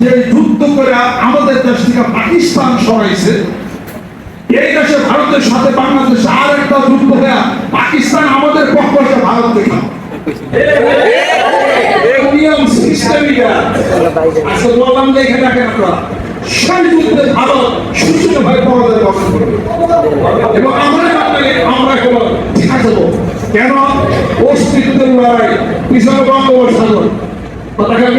যে যুদ্ধ করে আমাদের দেশ থেকে পাকিস্তান সরাইছে এই দেশে ভারতের সাথে বাংলাদেশ আর একটা যুদ্ধ হয়ে পাকিস্তান আমাদের পক্ষ হয়ে ভারত এবং আমরা আমরা কোনো? অস্তিত্বের লড়াই পিছনে বঙ্গোপসাগর। কথা খেয়াল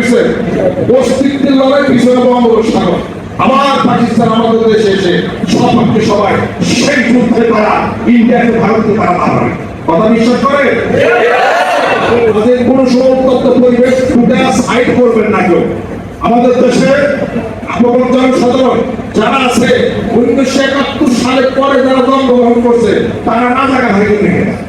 অস্তিত্বের লড়াই পিছনে বঙ্গোপসাগর আবার পাকিস্তান আমাদের দেশে এসে সবাইকে সবাই সেই যুদ্ধে তারা, ইন্ডিয়াকে ভারতকে তারা মারবে কথা বিশ্বাস করে? আমাদের কোন সমতত্ত্ব পরিবেশ ফুটে সাইড করবেন না কেউ। আমাদের দেশে আপনার জনসাধারণ যারা আছে, উনিশশো একাত্তর সালের পরে যারা জন্মগ্রহণ করছে, তারা না থাকা হয় জনগণ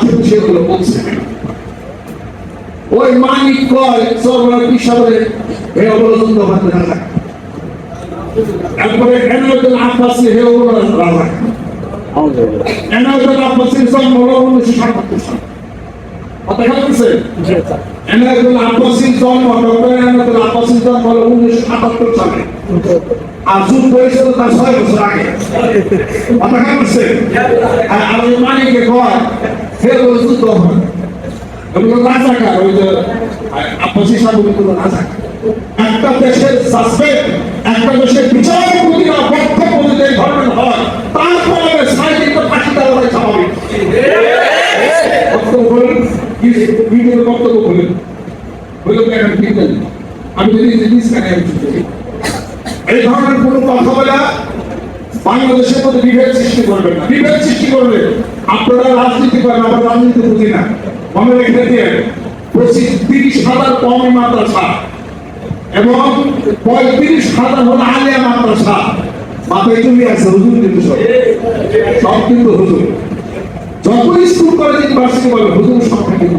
শুতে সেগুলো বলছে ওই মানিক কয় সর্বরা পিসাবে হে অবলম্বন হতে না একবারে এনায়তুল আব্বাসি হে অবলম্বন রাজা এনায়তুল আব্বাসির জন্ম হলো উনিশশো সাতাত্তর এনায়তুল আব্বাসির জন্ম, ডক্টর এনায়তুল আব্বাসির জন্ম উনিশশো সাতাত্তর সালে। আর যুদ্ধ হয়েছিল তার ছয় বছর আগে। খেয়াল করছে আর ওই মানিকে কয় সে বলে যুদ্ধ হয় এগুলো রাজাকার ওই যে আব্বাসি সাহেব ওগুলো রাজাকার একটা দেশের সাসপেক্ট একটা দেশের বিচারপতিরা পক্ষপতিতে এই ধরনের হয়। তারপরে সাইডিতে ফাঁসি দেওয়াটাই স্বাভাবিক। বক্তব্য বক্তব্য বলেন? আমি যদি জিনিস কেন আমি? এই ধরনের কোনো কথা বলা বাংলাদেশের মধ্যে বিভেদ সৃষ্টি করবেন না। বিভেদ সৃষ্টি করবে আপনারা রাজনীতি করেন আমরা রাজনীতি বুঝি না। মনে রেখে দিয়ে পঁচিশ তিরিশ হাজার কম মাদ্রাসা এবং পঁয়ত্রিশ হাজার হলো আলিয়া মাদ্রাসা। মাথায় জমি আছে হুজুর কিন্তু সব সব কিন্তু হুজুর। যত স্কুল, কলেজ, ইউনিভার্সিটি বলে হুজুর সংখ্যা কিন্তু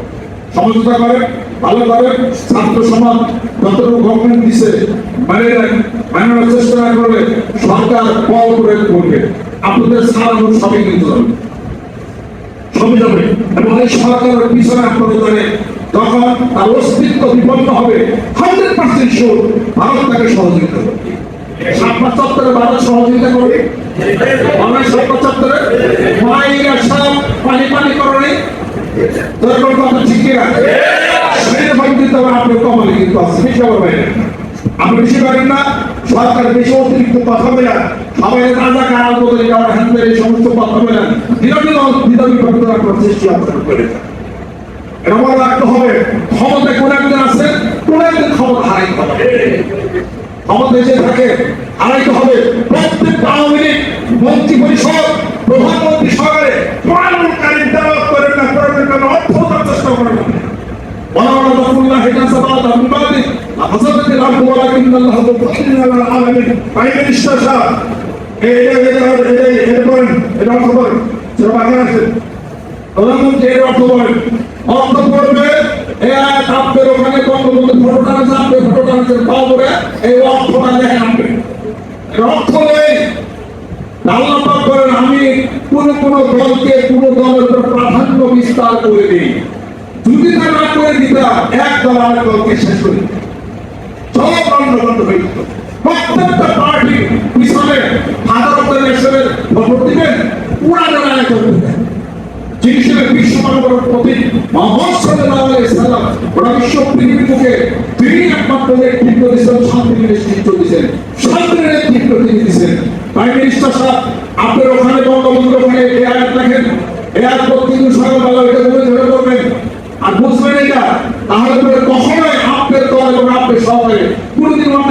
সমঝোতা করেন, ভালো করেন, ছাত্র সমাজ যতটুকু গভর্নমেন্ট দিছে মানে মানানোর চেষ্টা না সরকার কল করে করবে। আপনাদের সারানো সবই কিন্তু যাবে সবই যাবে এবং এই সরকারের পিছনে আপনাদের তার অস্তিত্ব বিপন্ন হবে হান্ড্রেড পার্সেন্ট শিওর ভারত তাকে সহযোগিতা করবে। চত্বরে সহযোগিতা করবে? চত্বরে পানি পানি করণে তারপর কথা ঠিক কিনা? সেটা ভাই দিতে হবে আপনি কমালে কিন্তু আছে, বেশি আবার বাইরে আপনি বেশি পারেন না, সরকার বেশি অতিরিক্ত কথা বলেন। সবাই রাজা কারাল বদলে যাওয়ার হ্যান্ড এই সমস্ত কথা বলেন। বিরোধী দল বিরোধী বিভক্ত রাখার সৃষ্টি আপনারা করে এটা রাখতে হবে ক্ষমতা কোন একজন আছে, কোন একজন ক্ষমতা হারাইতে হবে। ক্ষমতা এসে থাকে, হারাইতে হবে। প্রত্যেক আওয়ামী লীগ, মন্ত্রী পরিষদ, প্রধানমন্ত্রী সরকারে প্রধানমন্ত্রী দেওয়া করেন না করেন না অর্থ দেওয়ার চেষ্টা করেন না ولولا دفع الله الناس بعضهم ببعض لفسدت الارض ولكن الله ذو فضل على العالمين فإن استشهد এটা অর্থ দলকে শেষ করে। সব বন্ধ যেত প্রত্যেকটা পার্টি পিছনে হাজার ইলেকশনের ভোট দিবেন, পুরা জায়গায় করতে যিনি ছিলেন বিশ্ব মানবতার প্রতীক, মোহাম্মদ গোটা বিশ্ব পৃথিবীর বুকে তিনি একমাত্র নেতৃত্ব দিয়েছেন শান্তির নেতৃত্ব দিয়েছেন শান্তির নেতৃত্ব তিনি দিয়েছেন। প্রাইম মিনিস্টার সাহেব, আপনার ওখানে বঙ্গবন্ধুর ওখানে এই আয়াত রাখেন। এই আয়াত প্রতিদিন সকালবেলা এটা ধরে ধরে করবেন আর বুঝবেন এটা তাহলে পরে কখনোই আপনার দল এবং আপনার সবাই কোনোদিন অন্যায়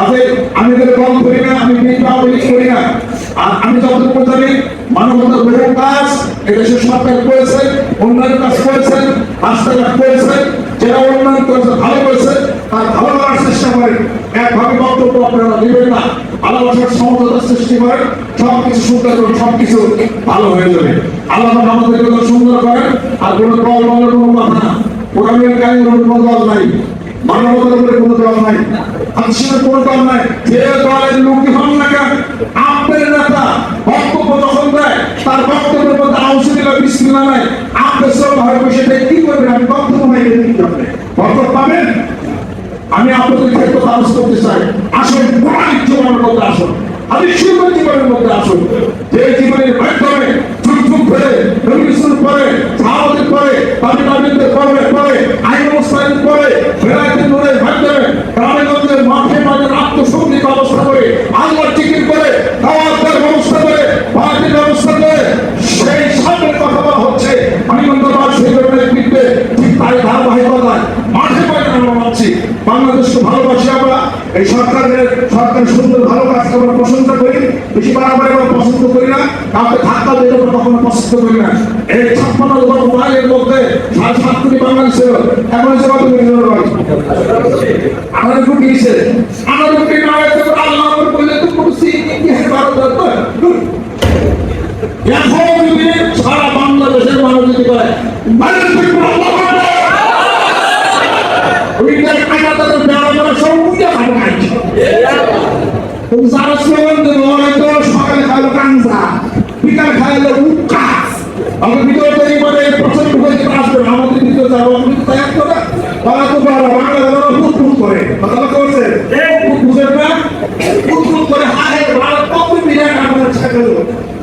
তাদের আমি এদের দল করি না, আমি আওয়ামী করি না। আর আমি যতটুকু জানি, মানবতার বহু কাজ এদেশের সরকার করেছে, উন্নয়ন কাজ করেছেন রাস্তাঘাট করেছেন যারা উন্নয়ন করেছে, ভালো করেছে, তার ভালো করার চেষ্টা করেন। একভাবে বক্তব্য আপনারা দিবেন না। ভালোবাসার সমঝোতার সৃষ্টি করেন, সবকিছু সুন্দর করুন সবকিছু ভালো হয়ে যাবে। আল্লাহ পাক আমাদেরকে যত সুন্দর করেন, আর কোনো দল বলার কোনো কথা না। কোরআনের কাহিনীর কোনো দল নাই, মানবতার কোনো দল নাই। হাসিনের কোনো দল নাই যে দলের লোকই হন না কেন, আপনার নেতা বক্তব্য যখন দেয়, তার বক্তব্যের মধ্যে আউসিল্লাহ বিসমিল্লাহ নাই। আপনি সব ভাবে বসে কি করবেন? আমি বক্তব্য ভাই কি করবেন বক্তব্য পাবেন? আমি আপনাদের ক্ষেত্রে কাজ করতে চাই। আসুন প্রমাণিক জীবনের মধ্যে আসুন। আমি সুন্দর জীবনের মধ্যে আসুন। যে জীবনের মাধ্যমে যুগ যুগ ধরে রেভলিউশন করে সাহায্য করে তাদের নাবিকদের করবে করে আইন অবস্থান করে বেড়াইতে নূরের মাধ্যমে গ্রামে গঞ্জে মাঠে করে টিকিট করে ব্যবস্থা করে পার্টির ব্যবস্থা করে, সেই সামনের কথা বলা হচ্ছে। আমি মন্ত্রপাল সেই নেতৃত্বে ঠিক তাই ধারাবাহিকতায় মাঠে আমরা মানছি বাংলাদেশকে ভালোবাসি আমরা, এই সরকারের সরকার সুন্দর ভালো কাজকে আমরা প্রশংসা করি। বেশি বাড়াবাড়ি আমরা পছন্দ করি না, কাউকে ধাক্কা দিতে আমরা কখনো পছন্দ করি না। এই ছাপ্পান্ন বছর বাইরের মধ্যে সাড়ে সাত কোটি বাঙালি ছিল, এখন এসে কত কোটি আমাদের কোটি এসে আমাদের কোটি না আল্লাহ বললে তো কোনো ইতিহাসে ভারত এখন সারা বাংলাদেশের মানুষ যদি করে হবে না। ওইটার কাটা তাদের বেড়া বেড়া সব উঠে খাবে খাইছে তুমি সারা স্লোগান দেবো হয়তো সকালে খাইলো কাঞ্জা বিকালে খাইলো উক্কা আমাকে ভিতরে তৈরি করে প্রচণ্ড হয়েছে আসবে আমাদের ভিতরে যাব আমি তো তৈরি করে তারা তো বড় বাংলা যারা ফুট ফুট করে কথা করছে ফুট বুঝেন না ফুট ফুট করে হায় ভারত কত বিরাট আমাদের ছাগল